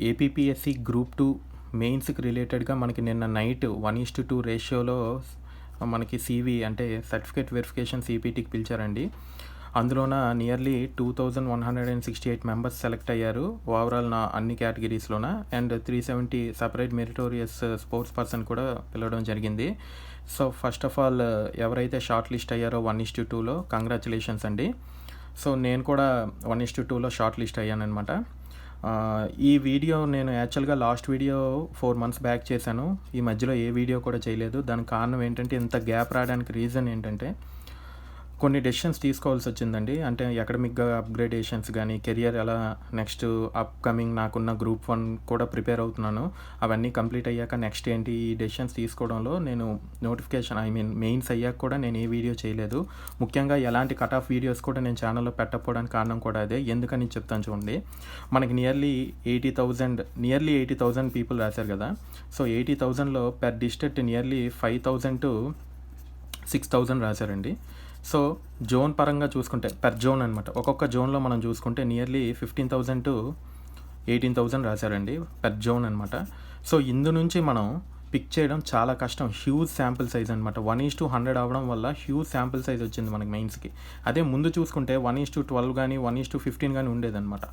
APPSC group two మెయిన్స్కి రిలేటెడ్గా మనకి నిన్న night one is to two రేషియోలో మనకి సీవీ అంటే సర్టిఫికేట్ వెరిఫికేషన్ సిపిటీకి పిలిచారండి. అందులోన nearly two thousand one hundred and sixty eight members select అయ్యారు. ఓవరాల్ నా అన్ని కేటగిరీస్లోన and three seventy separate meritorious sports person కూడా పిలవడం జరిగింది. సో ఫస్ట్ ఆఫ్ ఆల్ ఎవరైతే షార్ట్ లిస్ట్ అయ్యారో వన్ ఇస్ టు టూలో కంగ్రాచులేషన్స్ అండి. సో నేను కూడా వన్ ఇస్ టు టూలో షార్ట్ లిస్ట్ అయ్యానమాట ఈ వీడియో నేను యాక్చువల్గా last video four months back చేశాను. ఈ మధ్యలో ఏ వీడియో కూడా చేయలేదు. దానికి కారణం ఏంటంటే ఇంత గ్యాప్ రావడానికి రీజన్ ఏంటంటే కొన్ని డెసిషన్స్ తీసుకోవాల్సి వచ్చిందండి. అంటే అకాడమిక్గా అప్గ్రేడేషన్స్ కానీ కెరియర్ ఎలా నెక్స్ట్ అప్కమింగ్ నాకున్న గ్రూప్ వన్ కూడా ప్రిపేర్ అవుతున్నాను. అవన్నీ కంప్లీట్ అయ్యాక నెక్స్ట్ ఏంటి ఈ డెసిషన్స్ తీసుకోవడంలో నేను నోటిఫికేషన్ ఐ మీన్ మెయిన్స్ అయ్యాక కూడా నేను ఏ వీడియో చేయలేదు. ముఖ్యంగా ఎలాంటి కట్ ఆఫ్ వీడియోస్ కూడా నేను ఛానల్లో పెట్టకపోవడానికి కారణం కూడా అదే. ఎందుకని చెప్తాను చూడండి. మనకి nearly eighty thousand nearly eighty thousand people రాశారు కదా. సో ఎయిటీ థౌజండ్లో per district nearly five thousand to six thousand రాశారండి. సో జోన్ పరంగా చూసుకుంటే పెర్ జోన్ అనమాట ఒక్కొక్క జోన్లో మనం చూసుకుంటే nearly fifteen thousand to eighteen thousand రాశారండి పెర్ జోన్ అనమాట సో ఇందు నుంచి మనం పిక్ చేయడం చాలా కష్టం. హ్యూజ్ శాంపిల్ సైజ్ అనమాట వన్ ఈస్ టు హండ్రెడ్ అవ్వడం వల్ల హ్యూజ్ శాంపిల్ సైజ్ వచ్చింది మనకి మెయిన్స్కి అదే ముందు చూసుకుంటే వన్ ఈస్ టు ట్వెల్వ్ కానీ వన్ ఈస్ టు ఫిఫ్టీన్ కానీ ఉండేదన్నమాట.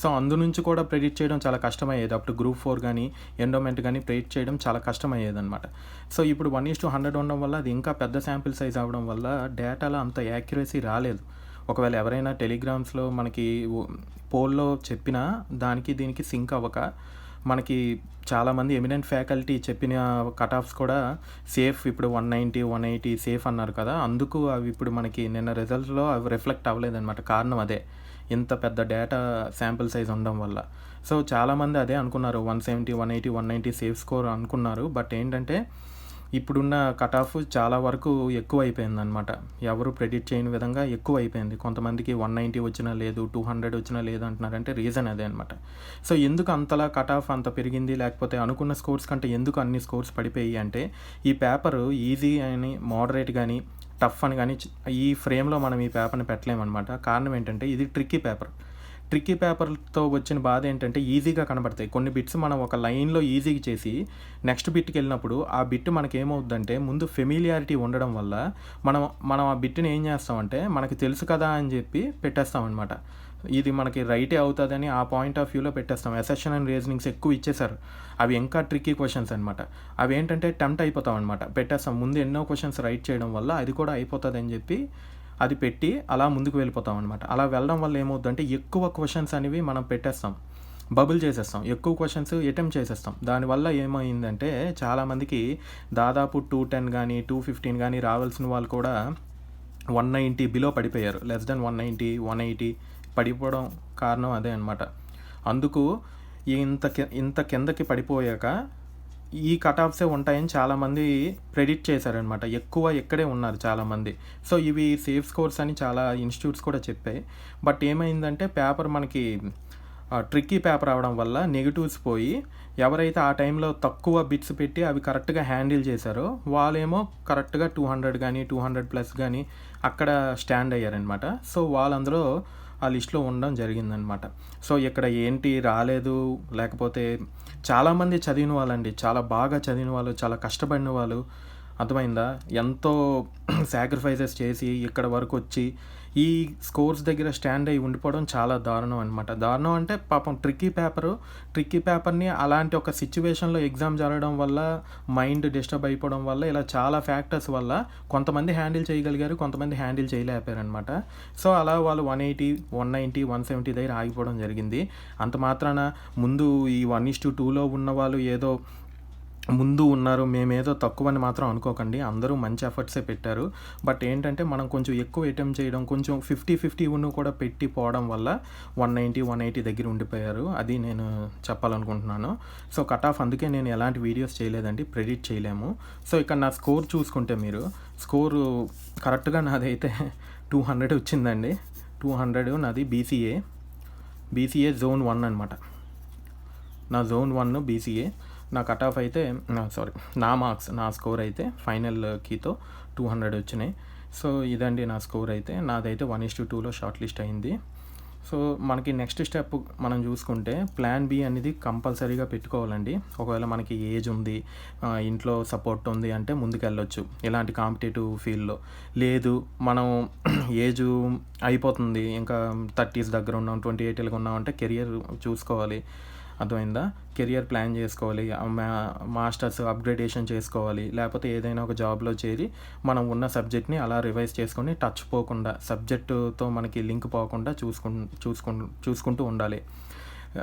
సో అందు నుంచి కూడా ప్రెడిక్ట్ చేయడం చాలా కష్టమయ్యేది. అప్పుడు గ్రూప్ ఫోర్ కానీ ఎండోమెంట్ కానీ ప్రెడిక్ట్ చేయడం చాలా కష్టమయ్యేదన్నమాట. సో ఇప్పుడు వన్ ఈస్ టు హండ్రెడ్ ఉండడం వల్ల అది ఇంకా పెద్ద శాంపిల్ సైజ్ అవ్వడం వల్ల డేటాలో అంత యాక్యురసీ రాలేదు. ఒకవేళ ఎవరైనా టెలిగ్రామ్స్లో మనకి పోల్లో చెప్పినా దానికి దీనికి సింక్ అవ్వక మనకి చాలామంది ఎమినెంట్ ఫ్యాకల్టీ చెప్పిన కట్ ఆఫ్స్ కూడా సేఫ్ ఇప్పుడు one ninety one eighty safe అన్నారు కదా. అందుకు అవి ఇప్పుడు మనకి నిన్న రిజల్ట్స్లో అవి రిఫ్లెక్ట్ అవ్వలేదన్నమాట. కారణం అదే. ఇంత పెద్ద డేటా శాంపిల్ సైజ్ ఉండడం వల్ల. సో చాలామంది అదే అనుకున్నారు. One seventy one eighty one ninety safe score అనుకున్నారు. బట్ ఏంటంటే ఇప్పుడున్న కట్ ఆఫ్ చాలా వరకు ఎక్కువ అయిపోయింది అనమాట ఎవరు ప్రెడిక్ట్ చేయని విధంగా ఎక్కువ అయిపోయింది కొంతమందికి వన్ నైంటీ వచ్చినా లేదు టూ హండ్రెడ్ వచ్చినా లేదు అంటున్నారంటే రీజన్ అదే అనమాట సో ఎందుకు అంతలా కట్ ఆఫ్ అంత పెరిగింది? లేకపోతే అనుకున్న స్కోర్స్ కంటే ఎందుకు అన్ని స్కోర్స్ పడిపోయి అంటే ఈ పేపర్ ఈజీ అని మోడరేట్ కానీ టఫ్ అని కానీ ఈ ఫ్రేమ్లో మనం ఈ పేపర్ని పెట్టలేమన్నమాట. కారణం ఏంటంటే ఇది ట్రిక్కీ పేపర్ ట్రిక్కీ పేపర్తో వచ్చిన బాధ ఏంటంటే ఈజీగా కనబడతాయి. కొన్ని బిట్స్ మనం ఒక లైన్లో ఈజీగా చేసి నెక్స్ట్ బిట్కి వెళ్ళినప్పుడు ఆ బిట్ మనకి ఏమవుద్దంటే ముందు ఫెమిలియారిటీ ఉండడం వల్ల మనం మనం ఆ బిట్ని ఏం చేస్తామంటే మనకి తెలుసు కదా అని చెప్పి పెట్టేస్తాం అనమాట ఇది మనకి రైటే అవుతుందని ఆ పాయింట్ ఆఫ్ వ్యూలో పెట్టేస్తాం. ఎసెషన్ అండ్ రీజనింగ్స్ ఎక్కువ ఇచ్చేసారు అవి ఇంకా ట్రిక్కీ క్వశ్చన్స్ అనమాట అవి ఏంటంటే టెంప్ట్ అయిపోతాం అనమాట పెట్టేస్తాం. ముందు ఎన్నో క్వశ్చన్స్ రైట్ చేయడం వల్ల అది కూడా అయిపోతుంది అని చెప్పి అది పెట్టి అలా ముందుకు వెళ్ళిపోతాం అనమాట అలా వెళ్ళడం వల్ల ఏమవుతుందంటే ఎక్కువ క్వశ్చన్స్ అనేవి మనం పెట్టేస్తాం. బబుల్ చేసేస్తాం. ఎక్కువ క్వశ్చన్స్ అటెంప్ట్ చేసేస్తాం. దానివల్ల ఏమైందంటే చాలామందికి దాదాపు టూ టెన్ కానీ టూ ఫిఫ్టీన్ కానీ రావాల్సిన వాళ్ళు కూడా వన్ నైంటీ బిలో పడిపోయారు. Less than one ninety one eighty పడిపోవడం కారణం అదే అనమాట అందుకు ఇంత ఇంత కిందకి పడిపోయాక ఈ కట్ ఆఫ్సే ఉంటాయని చాలామంది ప్రెడిక్ట్ చేశారనమాట. ఎక్కువ ఇక్కడే ఉన్నారు చాలామంది. సో ఇవి సేఫ్ స్కోర్స్ అని చాలా ఇన్స్టిట్యూట్స్ కూడా చెప్పాయి. బట్ ఏమైందంటే పేపర్ మనకి ట్రిక్కీ పేపర్ అవడం వల్ల నెగిటివ్స్ పోయి ఎవరైతే ఆ టైంలో తక్కువ బిట్స్ పెట్టి అవి కరెక్ట్గా హ్యాండిల్ చేశారో వాళ్ళేమో కరెక్ట్గా టూ హండ్రెడ్ కానీ టూ హండ్రెడ్ ప్లస్ కానీ అక్కడ స్టాండ్ అయ్యారనమాట. సో వాళ్ళందరూ ఆ లిస్ట్లో ఉండడం జరిగిందనమాట. సో ఇక్కడ ఏంటి రాలేదు లేకపోతే చాలామంది చదివిన వాళ్ళండి చాలా బాగా చదివిన వాళ్ళు చాలా కష్టపడిన వాళ్ళు. అర్థమైందా? ఎంతో సాక్రిఫైసెస్ చేసి ఇక్కడ వరకు వచ్చి ఈ స్కోర్స్ దగ్గర స్టాండ్ అయ్యి ఉండిపోవడం చాలా దారుణం అనమాట దారుణం అంటే పాపం ట్రిక్కీ పేపరు ట్రిక్కీ పేపర్ని అలాంటి ఒక సిచ్యువేషన్లో ఎగ్జామ్ జరగడం వల్ల మైండ్ డిస్టర్బ్ అయిపోవడం వల్ల ఇలా చాలా ఫ్యాక్టర్స్ వల్ల కొంతమంది హ్యాండిల్ చేయగలిగారు కొంతమంది హ్యాండిల్ చేయలేకపోయారనమాట సో అలా వాళ్ళు one eighty one ninety one seventy దగ్గర ఆగిపోవడం జరిగింది. అంత మాత్రాన ముందు ఈ వన్ ఇస్ టూలో ఉన్న వాళ్ళు ఏదో ముందు ఉన్నారు మేమేదో తక్కువని మాత్రం అనుకోకండి. అందరూ మంచి ఎఫర్ట్సే పెట్టారు. బట్ ఏంటంటే మనం కొంచెం ఎక్కువ అటెంప్ట్ చేయడం కొంచెం ఫిఫ్టీ ఫిఫ్టీ ఉన్న కూడా పెట్టి పోవడం వల్ల వన్ నైంటీ వన్ ఎయిటీ దగ్గర ఉండిపోయారు. అది నేను చెప్పాలనుకుంటున్నాను. సో కట్ ఆఫ్ అందుకే నేను ఎలాంటి వీడియోస్ చేయలేదండి ప్రెడిక్ట్ చేయలేము. సో ఇక్కడ నా స్కోర్ చూసుకుంటే మీరు స్కోరు కరెక్ట్గా నాదైతే టూ హండ్రెడ్ వచ్చిందండి. టూ హండ్రెడ్ నాది బీసీఏ. బీసీఏ జోన్ వన్ అనమాట నా జోన్ వన్ బీసీఏ. నా కట్ ఆఫ్ అయితే సారీ నా మార్క్స్ నా స్కోర్ అయితే ఫైనల్ కీతో టూ హండ్రెడ్ వచ్చినాయి. సో ఇదండి నా స్కోర్ అయితే. నాదైతే వన్ ఇస్టు టూలో షార్ట్ లిస్ట్ అయింది. సో మనకి నెక్స్ట్ స్టెప్ మనం చూసుకుంటే ప్లాన్ బి అనేది కంపల్సరీగా పెట్టుకోవాలండి. ఒకవేళ మనకి ఏజ్ ఉంది ఇంట్లో సపోర్ట్ ఉంది అంటే ముందుకెళ్ళొచ్చు ఇలాంటి కాంపిటేటివ్ ఫీల్డ్లో లేదు మనం ఏజ్ అయిపోతుంది ఇంకా థర్టీస్ దగ్గర ఉన్నాం ట్వంటీ ఎయిట్లుగా ఉన్నాం అంటే కెరియర్ చూసుకోవాలి. అర్థమైందా? కెరియర్ ప్లాన్ చేసుకోవాలి మా- మాస్టర్స్ అప్గ్రేడేషన్ చేసుకోవాలి లేకపోతే ఏదైనా ఒక జాబ్లో చేరి మనం ఉన్న సబ్జెక్ట్ని అలా రివైజ్ చేసుకొని టచ్ పోకుండా సబ్జెక్టుతో మనకి లింక్ పోకుండా చూసుకు చూసుకు చూసుకుంటూ ఉండాలి.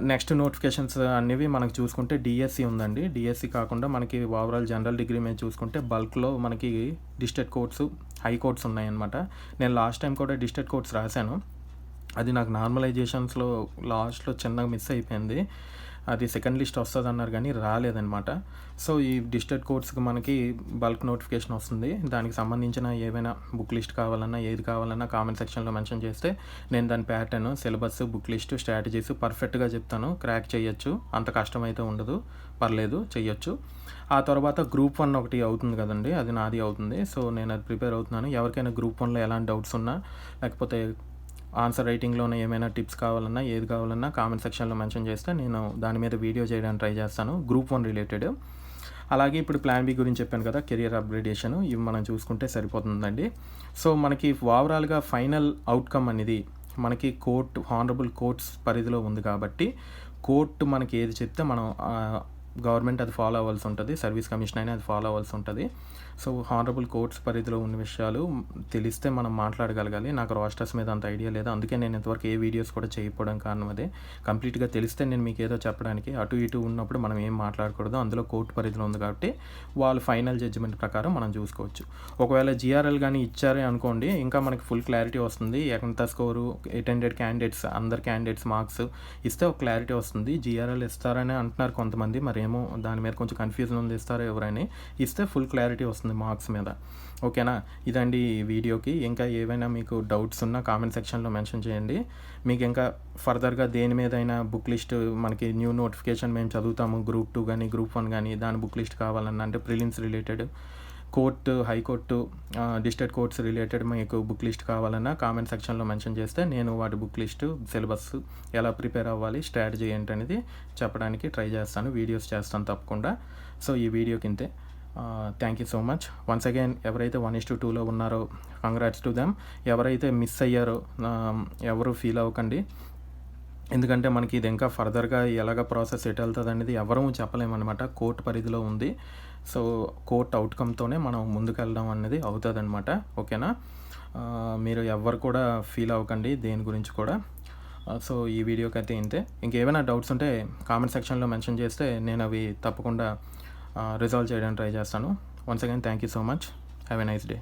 నెక్స్ట్ నోటిఫికేషన్స్ అనేవి మనకు చూసుకుంటే డిఎస్సి ఉందండి. డిఎస్సి కాకుండా మనకి ఓవరాల్ జనరల్ డిగ్రీ మీద చూసుకుంటే బల్క్లో మనకి డిస్ట్రిక్ట్ కోర్ట్స్ హై కోర్ట్స్ ఉన్నాయన్నమాట. నేను లాస్ట్ టైం కూడా డిస్ట్రిక్ట్ కోర్ట్స్ రాశాను. అది నాకు నార్మలైజేషన్స్లో లాస్ట్లో చిన్నగా మిస్ అయిపోయింది. అది సెకండ్ లిస్ట్ వస్తుంది అన్నారు కానీ రాలేదనమాట సో ఈ డిస్ట్రిక్ట్ కోర్స్కి మనకి బల్క్ నోటిఫికేషన్ వస్తుంది. దానికి సంబంధించిన ఏవైనా బుక్ లిస్ట్ కావాలన్నా ఏది కావాలన్నా కామెంట్ సెక్షన్లో మెన్షన్ చేస్తే నేను దాని pattern syllabus book list strategies పర్ఫెక్ట్గా చెప్తాను. క్రాక్ చేయొచ్చు. అంత కష్టమైతే ఉండదు. పర్లేదు. చేయొచ్చు ఆ తర్వాత గ్రూప్ వన్ ఒకటి అవుతుంది కదండి. అది నాది అవుతుంది. సో నేను అది ప్రిపేర్ అవుతున్నాను. ఎవరికైనా గ్రూప్ వన్లో ఎలాంటి డౌట్స్ ఉన్నా లేకపోతే ఆన్సర్ రైటింగ్లోనే ఏమైనా టిప్స్ కావాలన్నా ఏది కావాలన్నా కామెంట్ సెక్షన్లో మెన్షన్ చేస్తే నేను దాని మీద వీడియో చేయడానికి ట్రై చేస్తాను. Group one related. అలాగే ఇప్పుడు ప్లాన్ బి గురించి చెప్పాను కదా కెరియర్ అప్గ్రేడేషన్. ఇవి మనం చూసుకుంటే సరిపోతుందండి. సో మనకి ఓవరాల్గా ఫైనల్ అవుట్కమ్ అనేది మనకి కోర్ట్ హానరబుల్ కోర్ట్స్ పరిధిలో ఉంది కాబట్టి కోర్టు మనకి ఏది చెప్తే మనం గవర్నమెంట్ అది ఫాలో అవ్వాల్సి ఉంటుంది. సర్వీస్ కమిషన్ అయినా అది ఫాలో అవ్వాల్సి ఉంటుంది. సో హానరబుల్ కోర్ట్స్ పరిధిలో ఉన్న విషయాలు తెలిస్తే మనం మాట్లాడగలగాలి. నాకు రాస్టర్స్ మీద అంత ఐడియా లేదు. అందుకే నేను ఇంతవరకు ఏ వీడియోస్ కూడా చేయకపోవడం కారణం అదే. కంప్లీట్గా తెలిస్తే నేను మీకు ఏదో చెప్పడానికి అటు ఇటు ఉన్నప్పుడు మనం ఏం మాట్లాడకూడదు అందులో కోర్టు పరిధిలో ఉంది కాబట్టి వాళ్ళు ఫైనల్ జడ్జిమెంట్ ప్రకారం మనం చూసుకోవచ్చు. ఒకవేళ జిఆర్ఎల్ కానీ ఇచ్చారే అనుకోండి ఇంకా మనకి ఫుల్ క్లారిటీ వస్తుంది. ఎంత స్కోరు అటెండెడ్ క్యాండిడేట్స్ అందరు క్యాండిడేట్స్ మార్క్స్ ఇస్తే ఒక క్లారిటీ వస్తుంది. జిఆర్ఎల్ ఇస్తారని అంటున్నారు కొంతమంది. మరేమో దాని మీద కొంచెం కన్ఫ్యూజన్ ఉంది ఇస్తారో ఎవరని. ఇస్తే ఫుల్ క్లారిటీ వస్తుంది. మార్క్స్ మీద. ఓకేనా? ఇదండి ఈ వీడియోకి. ఇంకా ఏవైనా మీకు డౌట్స్ ఉన్నా కామెంట్ సెక్షన్లో మెన్షన్ చేయండి. మీకు ఇంకా ఫర్దర్గా దేని మీదైనా బుక్ లిస్ట్ మనకి న్యూ నోటిఫికేషన్ మేము చదువుతాము. గ్రూప్ టూ కానీ గ్రూప్ వన్ కానీ దాని బుక్ లిస్ట్ కావాలన్నా అంటే prelims related court high court district courts related మీకు బుక్ లిస్ట్ కావాలన్నా కామెంట్ సెక్షన్లో మెన్షన్ చేస్తే నేను వాటి బుక్ లిస్ట్ సిలబస్ ఎలా ప్రిపేర్ అవ్వాలి స్ట్రాటజీ ఏంటనేది చెప్పడానికి ట్రై చేస్తాను వీడియోస్ చేస్తాను తప్పకుండా. సో ఈ వీడియో ఇంతే. Thank you so much once again ఎవరైతే వన్ ఇస్ టు టూలో ఉన్నారో కంగ్రాట్స్ టు దెమ్ ఎవరైతే మిస్ అయ్యారో um, ఎవరు ఫీల్ అవ్వకండి. ఎందుకంటే మనకి ఇది ఇంకా ఫర్దర్గా ఎలాగ ప్రాసెస్ ఎటు వెళ్తుంది అనేది ఎవరూ చెప్పలేమన్నమాట. కోర్టు పరిధిలో ఉంది. సో కోర్ట్ అవుట్కమ్తోనే మనం ముందుకెళ్ళడం అనేది అవుతుంది అనమాట ఓకేనా uh, మీరు ఎవరు కూడా ఫీల్ అవ్వకండి దేని గురించి కూడా. Uh, సో ఈ వీడియోకి అయితే ఇంతే. ఇంకేమైనా డౌట్స్ ఉంటే కామెంట్ సెక్షన్లో మెన్షన్ చేస్తే నేను అవి తప్పకుండా రిజాల్వ్ చేయడానికి ట్రై చేస్తాను. Once again thank you so much have a nice day